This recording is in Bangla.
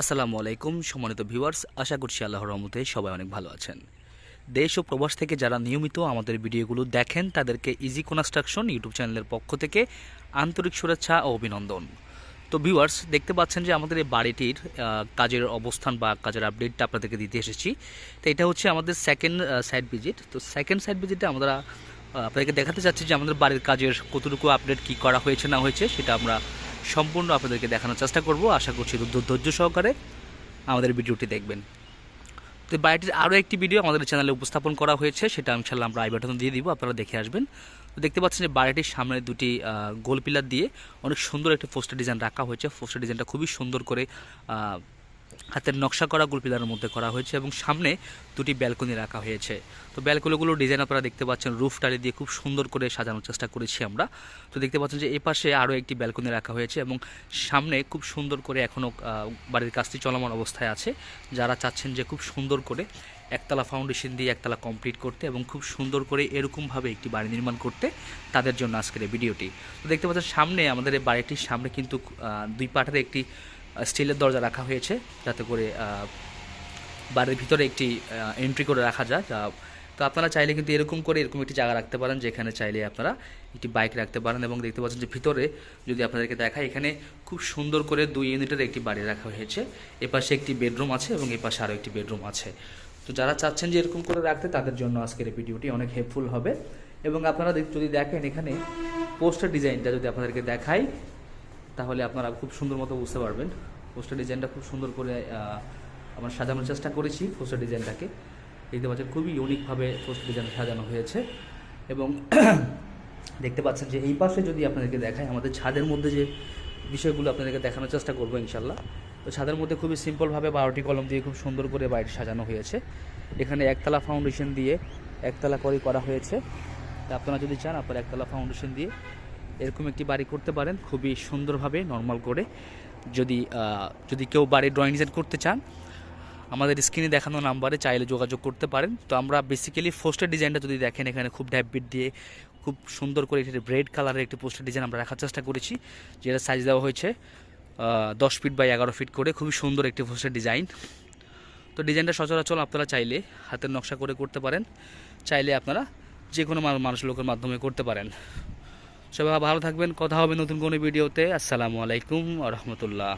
আসসালামু আলাইকুম, সম্মানিত ভিউয়ার্স, আশা করছি আল্লাহর রহমতে সবাই অনেক ভালো আছেন। দেশ ও প্রবাস থেকে যারা নিয়মিত আমাদের ভিডিওগুলো দেখেন, তাদেরকে ইজি কনস্ট্রাকশন ইউটিউব চ্যানেলের পক্ষ থেকে আন্তরিক শুভেচ্ছা ও অভিনন্দন। তো ভিউয়ার্স, দেখতে পাচ্ছেন যে আমাদের এই বাড়িটির কাজের অবস্থান বা কাজের আপডেটটা আপনাদেরকে দিতে এসেছি। তো এটা হচ্ছে আমাদের সেকেন্ড সাইড ভিজিট তো সেকেন্ড সাইড ভিজিটে আমরা আপনাদেরকে দেখাতে চাচ্ছি যে আমাদের বাড়ির কাজের কতটুকু আপডেট কী করা হয়েছে, না হয়েছে, সেটা আমরা সম্পূর্ণ আপনাদেরকে দেখানোর চেষ্টা করব। আশা করছি ধৈর্য- সহকারে আমাদের ভিডিওটি দেখবেন। তো বাড়িটির আরও একটি ভিডিও আমাদের চ্যানেলে উপস্থাপন করা হয়েছে, সেটা ইনশাল্লাহ আমরা আই বাটন দিয়ে দিব, আপনারা দেখে আসবেন। তো দেখতে পাচ্ছেন যে বাড়িটির সামনে দুটি গোল পিলার দিয়ে অনেক সুন্দর একটি পোস্টার ডিজাইন রাখা হয়েছে। পোস্টার ডিজাইনটা খুবই সুন্দর করে হাতের নকশা করা গোল পিলারের মধ্যে করা হয়েছে এবং সামনে দুটি ব্যালকনি রাখা হয়েছে। তো ব্যালকনিগুলোর ডিজাইন আপনারা দেখতে পাচ্ছেন, রুফ টালি দিয়ে খুব সুন্দর করে সাজানোর চেষ্টা করেছি আমরা। তো দেখতে পাচ্ছেন যে এই পাশে আরও একটি ব্যালকনি রাখা হয়েছে এবং সামনে খুব সুন্দর করে এখনও বাড়ির কাজটি চলমান অবস্থায় আছে। যারা চাচ্ছেন যে খুব সুন্দর করে একতলা ফাউন্ডেশন দিয়ে একতলা কমপ্লিট করতে এবং খুব সুন্দর করে এরকমভাবে একটি বাড়ি নির্মাণ করতে তাদের জন্য আজকের এই ভিডিওটি। তো দেখতে পাচ্ছেন সামনে আমাদের এই বাড়িটির সামনে কিন্তু দুই পাটের একটি স্টিলের দরজা রাখা হয়েছে, যাতে করে বাড়ির ভিতরে একটি এন্ট্রি করে রাখা যায়। যা, তো আপনারা চাইলে কিন্তু এরকম করে এরকম একটি জায়গা রাখতে পারেন, যেখানে চাইলে আপনারা একটি বাইক রাখতে পারেন এবং দেখতে পাচ্ছেন যে ভিতরে, যদি আপনাদেরকে দেখায় এখানে খুব সুন্দর করে দুই ইউনিটের একটি বাড়ি রাখা হয়েছে। এপাশে একটি বেডরুম আছে এবং এপাশে আরও একটি বেডরুম আছে। তো যারা চাচ্ছেন যে এরকম করে রাখতে, তাদের জন্য আজকের এই ভিডিওটি অনেক হেল্পফুল হবে। এবং আপনারা যদি দেখেন এখানে পোস্টার ডিজাইনটা যদি আপনাদেরকে দেখাই তাহলে আপনারা খুব সুন্দর মতো বুঝতে পারবেন। পোস্টার ডিজাইনটা খুব সুন্দর করে আমরা সাজানোর চেষ্টা করেছি পোস্টার ডিজাইনটাকে। দেখতে পাচ্ছেন খুবই ইউনিকভাবে পোস্টার ডিজাইন সাজানো হয়েছে। এবং দেখতে পাচ্ছেন যে এই পাশে যদি আপনাদেরকে দেখায় আমাদের ছাদের মধ্যে যে বিষয়গুলো আপনাদেরকে দেখানোর চেষ্টা করব ইনশাল্লাহ তো ছাদের মধ্যে খুবই সিম্পলভাবে বারোটি কলম দিয়ে খুব সুন্দর করে বাড়িটি সাজানো হয়েছে। এখানে একতলা ফাউন্ডেশন দিয়ে একতলা করে করা হয়েছে। তা আপনারা যদি চান, আপনারা একতলা ফাউন্ডেশন দিয়ে এরকম একটি বাড়ি করতে পারেন, খুবই সুন্দরভাবে নর্মাল করে। যদি যদি কেউ বাড়ির ড্রয়িং ডিজাইন করতে চান, আমাদের স্ক্রিনে দেখানো নাম্বারে চাইলে যোগাযোগ করতে পারেন। তো আমরা বেসিক্যালি পোস্টার ডিজাইনটা যদি দেখেন, এখানে খুব ড্যাববিট দিয়ে, খুব সুন্দর করে একটি রেড কালারের একটি পোস্টার ডিজাইন আমরা রাখার চেষ্টা করেছি, যেটা সাইজ দেওয়া হয়েছে দশ ফিট বাই এগারো ফিট করে, খুবই সুন্দর একটি পোস্টার ডিজাইন তো ডিজাইনটা সচরাচর আপনারা চাইলে হাতের নকশা করে করতে পারেন, চাইলে আপনারা যে কোনো মানুষ লোকের মাধ্যমে করতে পারেন। সবাই ভালো থাকবেন কথা হবে নতুন কোনো ভিডিওতে। আসসালামু আলাইকুম রহমতুল্লাহ।